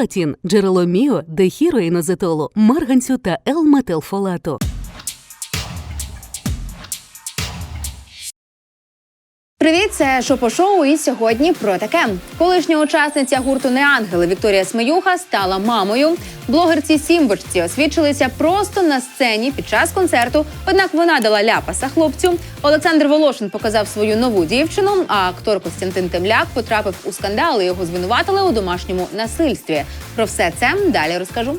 Фолатін, джерело міо, дехіроїнозетолу, марганцю та Л-метилфолату. Привіт, це Шопо-шоу і сьогодні про таке. Колишня учасниця гурту Неангели Вікторія Смеюха стала мамою. Блогерці Сімбочці освідчилися просто на сцені під час концерту. Однак вона дала ляпаса хлопцю. Олександр Волошин показав свою нову дівчину. А актор Костянтин Темляк потрапив у скандал і його звинуватили у домашньому насильстві. Про все це далі розкажу.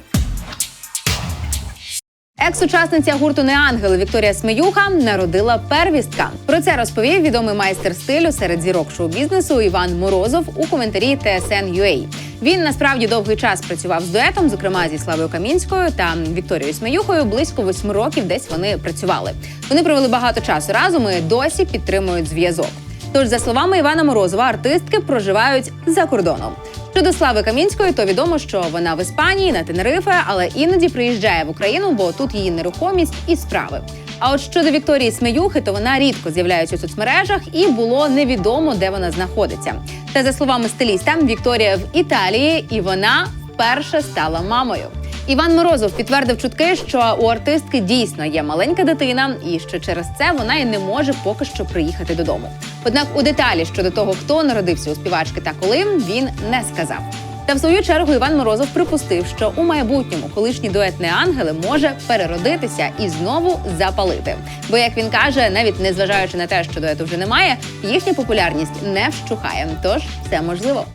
Екс-учасниця гурту Неангели Вікторія Смеюха народила первістка. Про це розповів відомий майстер стилю серед зірок шоу-бізнесу Іван Морозов у коментарі TSN.ua. Він насправді довгий час працював з дуетом, зокрема зі Славою Камінською та Вікторією Смеюхою. Близько восьми років десь вони працювали. Вони провели багато часу разом і досі підтримують зв'язок. Тож, за словами Івана Морозова, артистки проживають за кордоном. Щодо Слави Камінської, то відомо, що вона в Іспанії на Тенерифе, але іноді приїжджає в Україну, бо тут її нерухомість і справи. А от щодо Вікторії Смеюхи, то вона рідко з'являється у соцмережах і було невідомо, де вона знаходиться. Та за словами стиліста, Вікторія в Італії, і вона вперше стала мамою. Іван Морозов підтвердив чутки, що у артистки дійсно є маленька дитина, і що через це вона і не може поки що приїхати додому. Однак у деталі щодо того, хто народився у співачки та коли, він не сказав. Та в свою чергу Іван Морозов припустив, що у майбутньому колишній дует «Неангели» може переродитися і знову запалити. Бо, як він каже, навіть незважаючи на те, що дуету вже немає, їхня популярність не вщухає. Тож все можливо.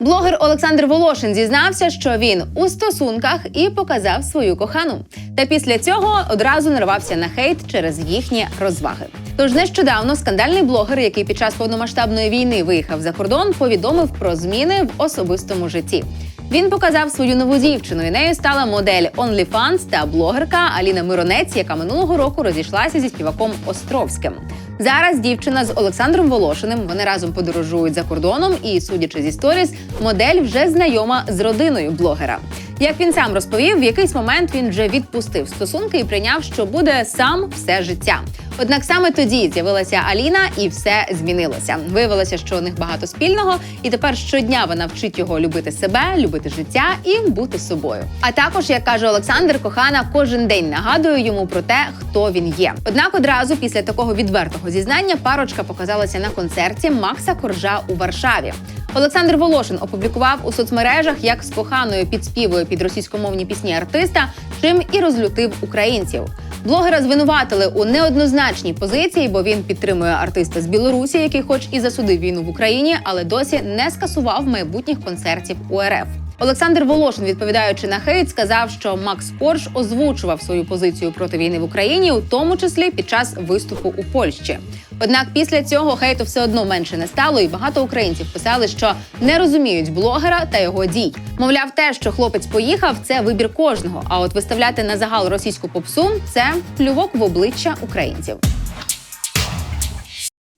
Блогер Олександр Волошин зізнався, що він у стосунках і показав свою кохану. Та після цього одразу нарвався на хейт через їхні розваги. Тож нещодавно скандальний блогер, який під час повномасштабної війни виїхав за кордон, повідомив про зміни в особистому житті. Він показав свою нову дівчину, і нею стала модель OnlyFans та блогерка Аліна Миронець, яка минулого року розійшлася зі співаком Островським. Зараз дівчина з Олександром Волошиним. Вони разом подорожують за кордоном, і, судячи зі сторіс, модель вже знайома з родиною блогера. Як він сам розповів, в якийсь момент він вже відпустив стосунки і прийняв, що буде сам все життя. Однак саме тоді з'явилася Аліна, і все змінилося. Виявилося, що у них багато спільного, і тепер щодня вона вчить його любити себе, любити життя і бути собою. А також, як каже Олександр, кохана кожен день нагадує йому про те, хто він є. Однак одразу після такого відвертого зізнання парочка показалася на концерті Макса Коржа у Варшаві. Олександр Волошин опублікував у соцмережах, як з коханою підспівує під російськомовні пісні артиста, чим і розлютив українців. Блогера звинуватили у неоднозначній позиції, бо він підтримує артиста з Білорусі, який, хоч і засудив війну в Україні, але досі не скасував майбутніх концертів у РФ. Олександр Волошин, відповідаючи на хейт, сказав, що Макс Корж озвучував свою позицію проти війни в Україні, у тому числі під час виступу у Польщі. Однак після цього хейту все одно менше не стало, і багато українців писали, що не розуміють блогера та його дій. Мовляв, те, що хлопець поїхав, це вибір кожного. А от виставляти на загал російську попсу це плювок в обличчя українців.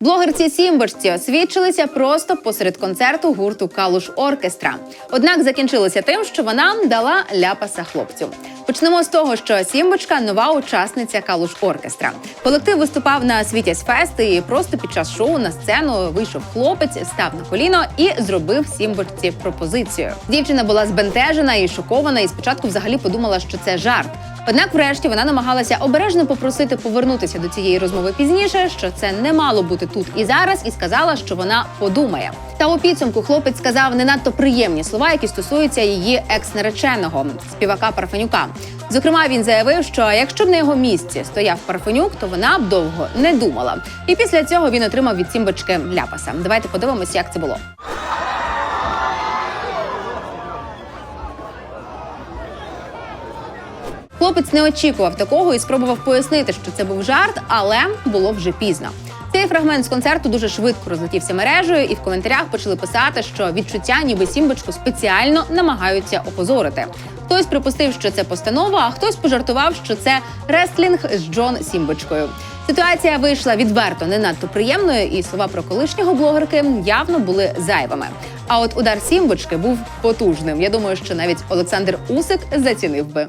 Блогерці Сімбочці освідчилися просто посеред концерту гурту Калуш Оркестра. Однак закінчилося тим, що вона дала ляпаса хлопцю. Почнемо з того, що Сімбочка нова учасниця Калуш Оркестра. Колектив виступав на Світязь Фест і просто під час шоу на сцену вийшов хлопець, став на коліно і зробив Сімбочці пропозицію. Дівчина була збентежена і шокована, і спочатку взагалі подумала, що це жарт. Однак, врешті, вона намагалася обережно попросити повернутися до цієї розмови пізніше, що це не мало бути тут і зараз, і сказала, що вона подумає. Та у підсумку хлопець сказав не надто приємні слова, які стосуються її екс-нареченого співака Парфенюка. Зокрема, він заявив, що якщо б на його місці стояв Парфенюк, то вона б довго не думала. І після цього він отримав від Сімбочки ляпаса. Давайте подивимось, як це було. Хлопець не очікував такого і спробував пояснити, що це був жарт, але було вже пізно. Цей фрагмент з концерту дуже швидко розлетівся мережею, і в коментарях почали писати, що відчуття, ніби сімбочку спеціально намагаються опозорити. Хтось припустив, що це постанова, а хтось пожартував, що це рестлінг з Джон Сімбочкою. Ситуація вийшла відверто не надто приємною, і слова про колишнього блогерки явно були зайвими. А от удар Сімбочки був потужним. Я думаю, що навіть Олександр Усик зацінив би.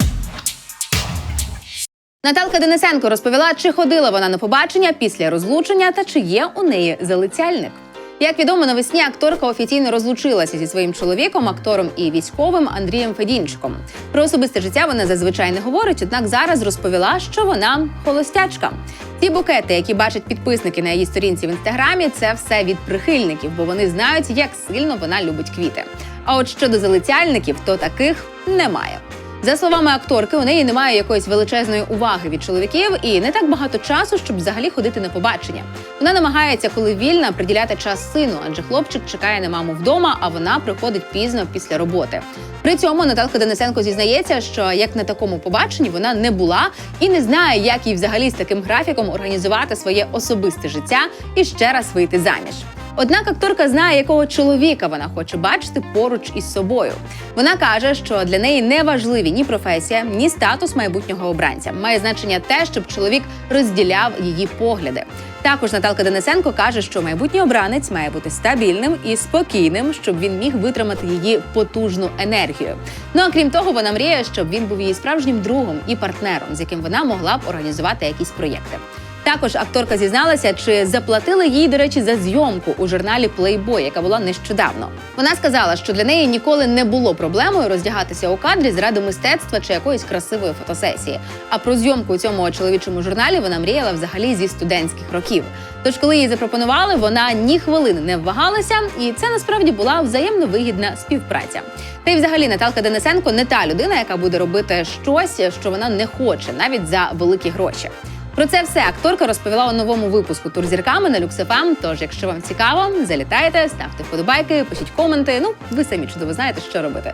Наталка Денисенко розповіла, чи ходила вона на побачення після розлучення та чи є у неї залицяльник. Як відомо, навесні акторка офіційно розлучилася зі своїм чоловіком, актором і військовим Андрієм Федінчиком. Про особисте життя вона зазвичай не говорить, однак зараз розповіла, що вона холостячка. Ті букети, які бачать підписники на її сторінці в інстаграмі, це все від прихильників, бо вони знають, як сильно вона любить квіти. А от щодо залицяльників, то таких немає. За словами акторки, у неї немає якоїсь величезної уваги від чоловіків і не так багато часу, щоб взагалі ходити на побачення. Вона намагається, коли вільна, приділяти час сину, адже хлопчик чекає на маму вдома, а вона приходить пізно після роботи. При цьому Наталка Денисенко зізнається, що як на такому побаченні вона не була і не знає, як їй взагалі з таким графіком організувати своє особисте життя і ще раз вийти заміж. Однак акторка знає, якого чоловіка вона хоче бачити поруч із собою. Вона каже, що для неї не важливі ні професія, ні статус майбутнього обранця. Має значення те, щоб чоловік розділяв її погляди. Також Наталка Денисенко каже, що майбутній обранець має бути стабільним і спокійним, щоб він міг витримати її потужну енергію. Ну а крім того, вона мріє, щоб він був її справжнім другом і партнером, з яким вона могла б організувати якісь проєкти. Також акторка зізналася, чи заплатили їй, до речі, за зйомку у журналі Playboy, яка була нещодавно. Вона сказала, що для неї ніколи не було проблемою роздягатися у кадрі заради мистецтва чи якоїсь красивої фотосесії. А про зйомку у цьому чоловічому журналі вона мріяла взагалі зі студентських років. Тож, коли їй запропонували, вона ні хвилини не вагалася, і це насправді була взаємно вигідна співпраця. Та й взагалі Наталка Денисенко не та людина, яка буде робити щось, що вона не хоче, навіть за великі гроші. Про це все акторка розповіла у новому випуску тур зірками на Люксефам. Тож, якщо вам цікаво, залітайте, ставте вподобайки, пишіть коменти. Ну, ви самі чудово знаєте, що робити.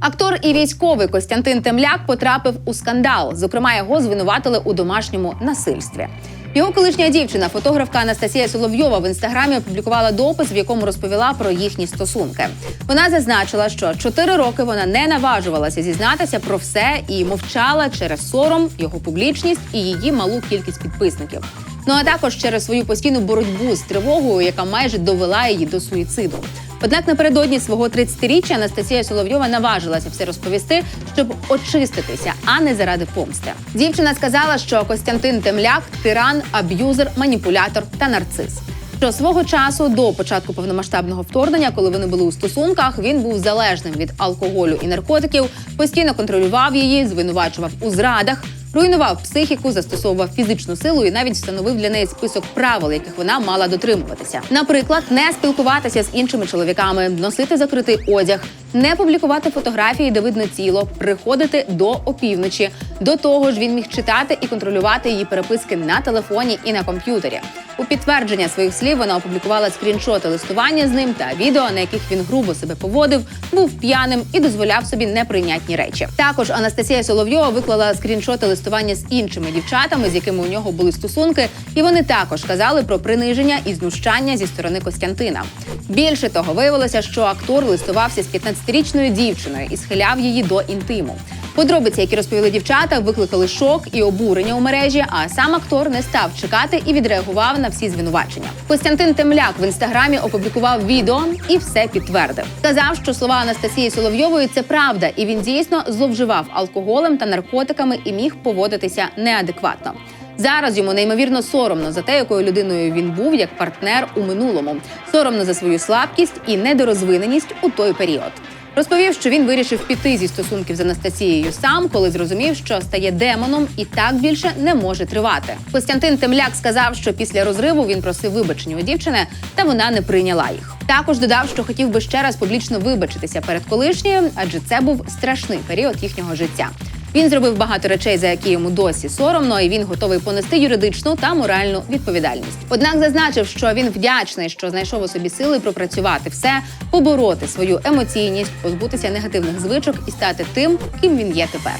Актор і військовий Костянтин Темляк потрапив у скандал. Зокрема, його звинуватили у домашньому насильстві. Його колишня дівчина, фотографка Анастасія Соловйова, в інстаграмі опублікувала допис, в якому розповіла про їхні стосунки. Вона зазначила, що чотири роки вона не наважувалася зізнатися про все і мовчала через сором, його публічність і її малу кількість підписників. Ну а також через свою постійну боротьбу з тривогою, яка майже довела її до суїциду. Однак напередодні свого 30-річчя Анастасія Соловйова наважилася все розповісти, щоб очиститися, а не заради помсти. Дівчина сказала, що Костянтин Темляк тиран, аб'юзер, маніпулятор та нарцис. Що свого часу до початку повномасштабного вторгнення, коли вони були у стосунках, він був залежним від алкоголю і наркотиків, постійно контролював її, звинувачував у зрадах. Руйнував психіку, застосовував фізичну силу і навіть встановив для неї список правил, яких вона мала дотримуватися. Наприклад, не спілкуватися з іншими чоловіками, носити закритий одяг, не публікувати фотографії, де видно тіло, приходити до опівночі. До того ж, він міг читати і контролювати її переписки на телефоні і на комп'ютері. У підтвердження своїх слів вона опублікувала скріншоти листування з ним та відео, на яких він грубо себе поводив, був п'яним і дозволяв собі неприйнятні речі. Також Анастасія Соловйова виклала скріншоти листування з іншими дівчатами, з якими у нього були стосунки, і вони також казали про приниження і знущання зі сторони Костянтина. Більше того, виявилося, що актор листувався з 15-річною дівчиною і схиляв її до інтиму. Подробиці, які розповіли дівчата, викликали шок і обурення у мережі. А сам актор не став чекати і відреагував на всі звинувачення. Костянтин Темляк в інстаграмі опублікував відео і все підтвердив. Сказав, що слова Анастасії Соловйової це правда, і він дійсно зловживав алкоголем та наркотиками і міг поводитися неадекватно. Зараз йому неймовірно соромно за те, якою людиною він був як партнер у минулому. Соромно за свою слабкість і недорозвиненість у той період. Розповів, що він вирішив піти зі стосунків з Анастасією сам, коли зрозумів, що стає демоном і так більше не може тривати. Костянтин Темляк сказав, що після розриву він просив вибачення у дівчини, та вона не прийняла їх. Також додав, що хотів би ще раз публічно вибачитися перед колишньою, адже це був страшний період їхнього життя. Він зробив багато речей, за які йому досі соромно, і він готовий понести юридичну та моральну відповідальність. Однак зазначив, що він вдячний, що знайшов у собі сили пропрацювати все, побороти свою емоційність, позбутися негативних звичок і стати тим, ким він є тепер.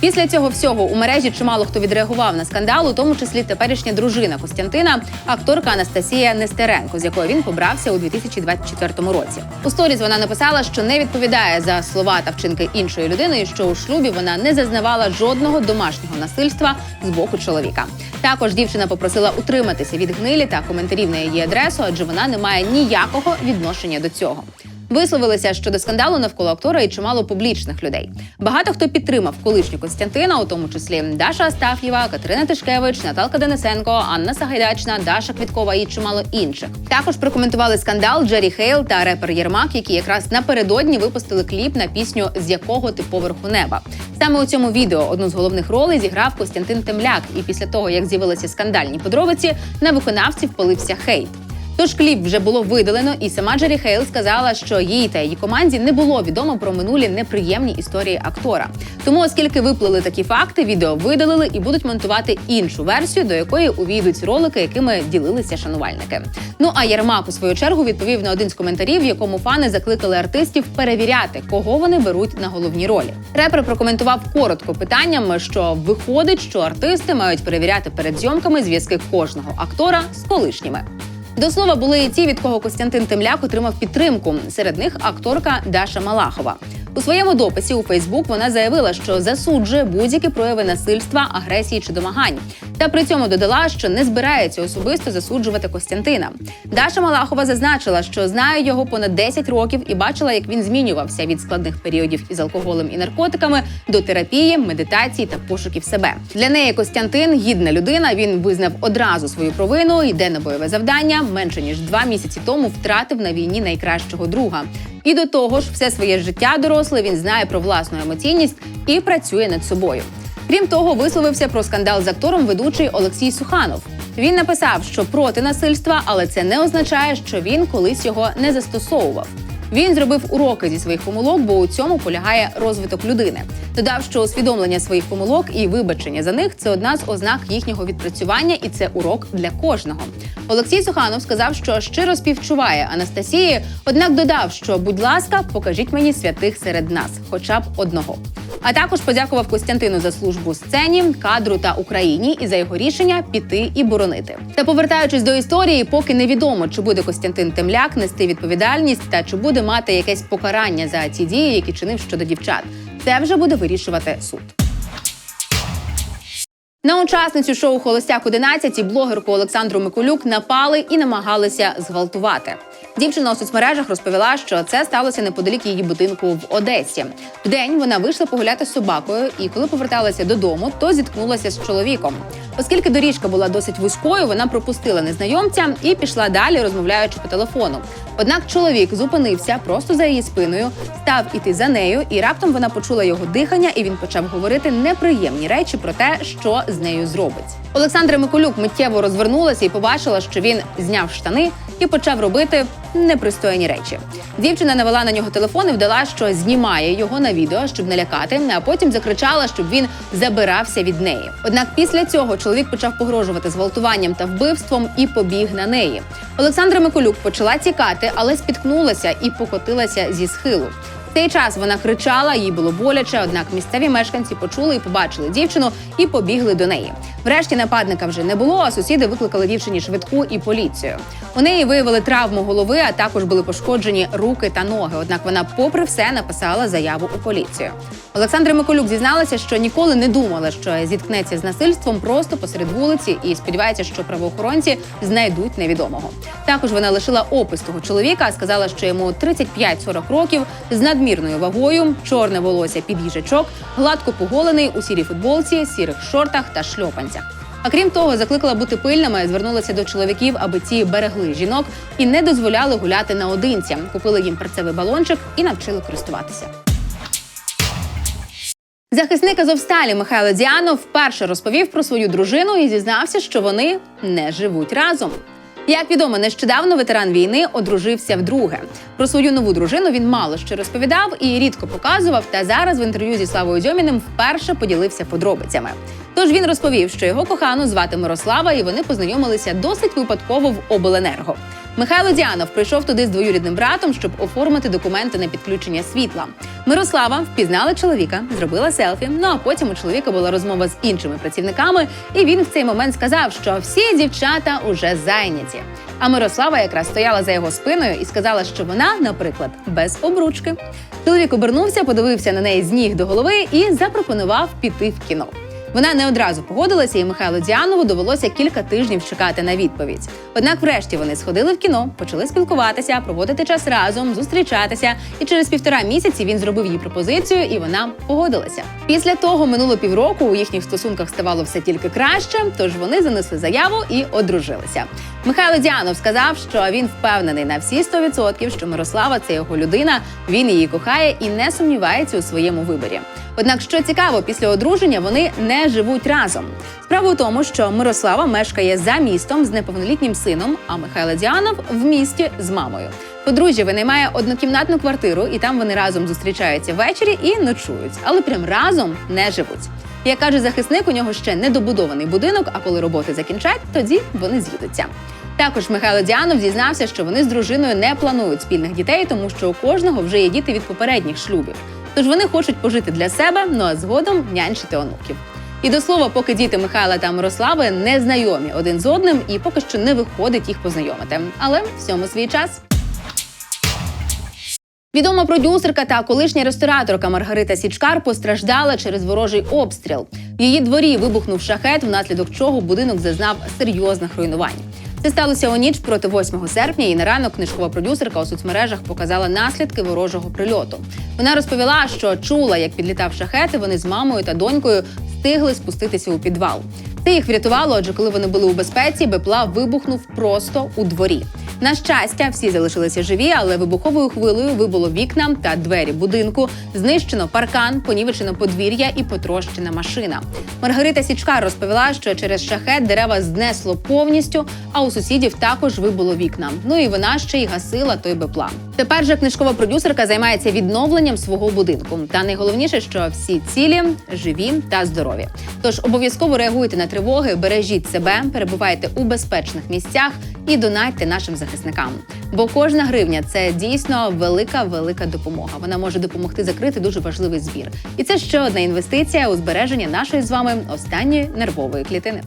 Після цього всього у мережі чимало хто відреагував на скандал, у тому числі теперішня дружина Костянтина, акторка Анастасія Нестеренко, з якою він побрався у 2024 році. У сторіс вона написала, що не відповідає за слова та вчинки іншої людини, що у шлюбі вона не зазнавала жодного домашнього насильства з боку чоловіка. Також дівчина попросила утриматися від гнилі та коментарів на її адресу, адже вона не має ніякого відношення до цього. Висловилися щодо скандалу навколо актора і чимало публічних людей. Багато хто підтримав колишню Костянтина, у тому числі Даша Астаф'єва, Катерина Тишкевич, Наталка Денисенко, Анна Сагайдачна, Даша Квіткова і чимало інших. Також прокоментували скандал Джері Хейл та репер Єрмак, які якраз напередодні випустили кліп на пісню з якого ти поверху неба. Саме у цьому відео одну з головних ролей зіграв Костянтин Темляк. І після того, як з'явилися скандальні подробиці, на виконавців полився хейт. Тож кліп вже було видалено, і сама Джері Хейл сказала, що їй та її команді не було відомо про минулі неприємні історії актора. Тому, оскільки виплили такі факти, відео видалили і будуть монтувати іншу версію, до якої увійдуть ролики, якими ділилися шанувальники. Ну а Єрмак у свою чергу відповів на один з коментарів, в якому фани закликали артистів перевіряти, кого вони беруть на головні ролі. Репер прокоментував коротко питанням, що виходить, що артисти мають перевіряти перед зйомками зв'язки кожного актора з колишніми. До слова, були і ті, від кого Костянтин Темляк отримав підтримку. Серед них акторка Даша Малахова. У своєму дописі у Фейсбук вона заявила, що засуджує будь-які прояви насильства, агресії чи домагань. Та при цьому додала, що не збирається особисто засуджувати Костянтина. Даша Малахова зазначила, що знає його понад 10 років і бачила, як він змінювався від складних періодів із алкоголем і наркотиками до терапії, медитації та пошуків себе. Для неї Костянтин гідна людина. Він визнав одразу свою провину, йде на бойове завдання. Менше ніж два місяці тому втратив на війні найкращого друга. І до того ж, все своє життя доросле він знає про власну емоційність і працює над собою. Крім того, висловився про скандал з актором ведучий Олексій Суханов. Він написав, що проти насильства, але це не означає, що він колись його не застосовував. Він зробив уроки зі своїх помилок, бо у цьому полягає розвиток людини. Додав, що усвідомлення своїх помилок і вибачення за них це одна з ознак їхнього відпрацювання, і це урок для кожного. Олексій Суханов сказав, що щиро співчуває Анастасії, однак додав, що, будь ласка, покажіть мені святих серед нас, хоча б одного. А також подякував Костянтину за службу сцені, кадру та Україні і за його рішення піти і боронити. Та повертаючись до історії, поки невідомо, чи буде Костянтин Темляк нести відповідальність та чи буде мати якесь покарання за ті дії, які чинив щодо дівчат. Це вже буде вирішувати суд. На учасницю шоу Холостяк 11 і блогерку Олександру Миколюк напали і намагалися зґвалтувати. Дівчина у соцмережах розповіла, що це сталося неподалік її будинку в Одесі. Вдень вона вийшла погуляти з собакою, і коли поверталася додому, то зіткнулася з чоловіком. Оскільки доріжка була досить вузькою, вона пропустила незнайомця і пішла далі, розмовляючи по телефону. Однак чоловік зупинився просто за її спиною, став іти за нею, і раптом вона почула його дихання, і він почав говорити неприємні речі про те, що з нею зробить. Олександра Миколюк миттєво розвернулася і побачила, що він зняв штани і почав робити непристойні речі. Дівчина навела на нього телефон і вдала, що знімає його на відео, щоб налякати, а потім закричала, щоб він забирався від неї. Однак після цього чоловік почав погрожувати зґвалтуванням та вбивством і побіг на неї. Олександра Миколюк почала тікати, але спіткнулася і покотилася зі схилу. В цей час вона кричала, їй було боляче. Однак місцеві мешканці почули і побачили дівчину і побігли до неї. Врешті нападника вже не було. А сусіди викликали дівчині швидку і поліцію. У неї виявили травму голови, а також були пошкоджені руки та ноги. Однак вона, попри все, написала заяву у поліцію. Олександра Миколюк зізналася, що ніколи не думала, що зіткнеться з насильством просто посеред вулиці, і сподівається, що правоохоронці знайдуть невідомого. Також вона лишила опис того чоловіка, сказала, що йому 35-40 років з надмірною вагою, чорне волосся під їжачок, гладко поголений у сірій футболці, сірих шортах та шльопанцях. А крім того, закликала бути пильними, звернулася до чоловіків, аби ті берегли жінок і не дозволяли гуляти наодинці. Купили їм перцевий балончик і навчили користуватися. Захисник Азовсталі Михайло Діанов вперше розповів про свою дружину і зізнався, що вони не живуть разом. Як відомо, нещодавно ветеран війни одружився вдруге. Про свою нову дружину він мало що розповідав і рідко показував. Та зараз в інтерв'ю зі Славою Дьоміним вперше поділився подробицями. Тож він розповів, що його кохану звати Мирослава, і вони познайомилися досить випадково в обленерго. Михайло Діанов прийшов туди з двоюрідним братом, щоб оформити документи на підключення світла. Мирослава впізнала чоловіка, зробила селфі. Ну а потім у чоловіка була розмова з іншими працівниками, і він в цей момент сказав, що всі дівчата уже зайняті. А Мирослава якраз стояла за його спиною і сказала, що вона, наприклад, без обручки. Чоловік обернувся, подивився на неї з ніг до голови і запропонував піти в кіно. Вона не одразу погодилася, і Михайлу Діанову довелося кілька тижнів чекати на відповідь. Однак, врешті, вони сходили в кіно, почали спілкуватися, проводити час разом, зустрічатися. І через півтора місяці він зробив їй пропозицію, і вона погодилася. Після того минуло півроку. У їхніх стосунках ставало все тільки краще, тож вони занесли заяву і одружилися. Михайло Діанов сказав, що він впевнений на всі 100%, що Мирослава це його людина. Він її кохає і не сумнівається у своєму виборі. Однак, що цікаво, після одруження вони не живуть разом. Справа у тому, що Мирослава мешкає за містом з неповнолітнім сином, а Михайло Діанов в місті з мамою. Подружжя винаймає однокімнатну квартиру, і там вони разом зустрічаються ввечері і ночують, але прям разом не живуть. Як каже захисник, у нього ще недобудований будинок, а коли роботи закінчать, тоді вони з'їдуться. Також Михайло Діанов зізнався, що вони з дружиною не планують спільних дітей, тому що у кожного вже є діти від попередніх шлюбів. Тож вони хочуть пожити для себе, ну а згодом нянчити онуків. І до слова, поки діти Михайла та Мирослави не знайомі один з одним, і поки що не виходить їх познайомити. Але всьому свій час. Відома продюсерка та колишня рестораторка Маргарита Січкар постраждала через ворожий обстріл. В її дворі вибухнув шахет, внаслідок чого будинок зазнав серйозних руйнувань. Це сталося у ніч проти 8 серпня. І на ранок книжкова продюсерка у соцмережах показала наслідки ворожого прильоту. Вона розповіла, що чула, як підлітав шахет, і вони з мамою та донькою встигли спуститися у підвал. Це їх врятувало, адже коли вони були у безпеці, БПЛА вибухнув просто у дворі. На щастя, всі залишилися живі, але вибуховою хвилею вибуло вікна та двері будинку. Знищено паркан, понівечено подвір'я і потрощена машина. Маргарита Січкар розповіла, що через шахет дерева знесло повністю, а у сусідів також вибуло вікна. Ну і вона ще й гасила той бепла. Тепер же книжкова продюсерка займається відновленням свого будинку. Та найголовніше, що всі цілі живі та здорові. Тож обов'язково реагуйте на тривоги, бережіть себе, перебувайте у безпечних місцях і донайте нашим захисникам. Бо кожна гривня це дійсно велика велика допомога. Вона може допомогти закрити дуже важливий збір. І це ще одна інвестиція у збереження нашої з вами останньої нервової клітини.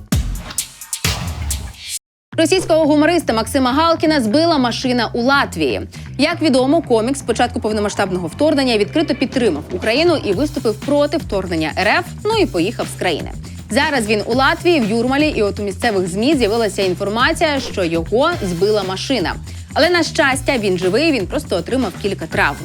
Російського гумориста Максима Галкіна збила машина у Латвії. Як відомо, комік з початку повномасштабного вторгнення відкрито підтримав Україну і виступив проти вторгнення РФ. Ну і поїхав з країни. Зараз він у Латвії в Юрмалі, і от у місцевих змі з'явилася інформація, що його збила машина. Але на щастя, він живий. Він просто отримав кілька травм.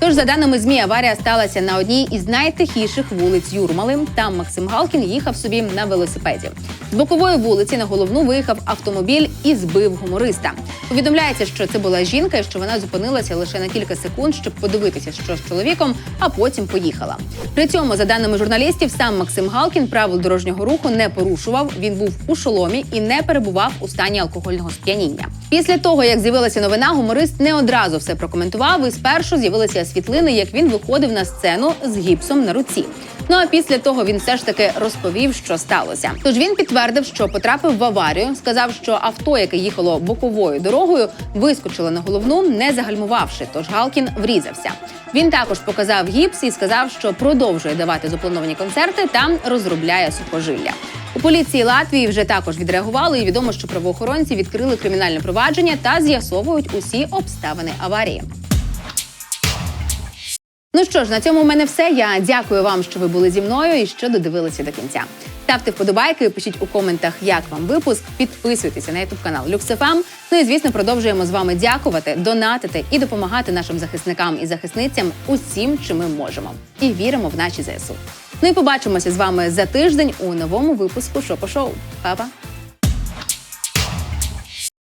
Тож, за даними змі, аварія сталася на одній із найтихіших вулиць Юрмали. Там Максим Галкін їхав собі на велосипеді. З бокової вулиці на головну виїхав автомобіль і збив гумориста. Повідомляється, що це була жінка, і що вона зупинилася лише на кілька секунд, щоб подивитися, що з чоловіком, а потім поїхала. При цьому, за даними журналістів, сам Максим Галкін правил дорожнього руху не порушував. Він був у шоломі і не перебував у стані алкогольного сп'яніння. Після того, як з'явилася новина, гуморист не одразу все прокоментував. І спершу з'явилися світлини, як він виходив на сцену з гіпсом на руці. Ну а після того він все ж таки розповів, що сталося. Тож він підтвердив, що потрапив в аварію, сказав, що авто, яке їхало боковою дорогою, вискочило на головну, не загальмувавши. Тож Галкін врізався. Він також показав гіпс і сказав, що продовжує давати заплановані концерти та розробляє сухожилля. У поліції Латвії вже також відреагували, і відомо, що правоохоронці відкрили кримінальне провадження та з'ясовують усі обставини аварії. Ну що ж, на цьому в мене все. Я дякую вам, що ви були зі мною і що додивилися до кінця. Ставте вподобайки, пишіть у коментах, як вам випуск. Підписуйтеся на ютуб канал LuxFM. Ну і звісно, продовжуємо з вами дякувати, донатити і допомагати нашим захисникам і захисницям усім, чим ми можемо. І віримо в наші ЗСУ. Ну і побачимося з вами за тиждень у новому випуску Шопо Шоу. Па-па!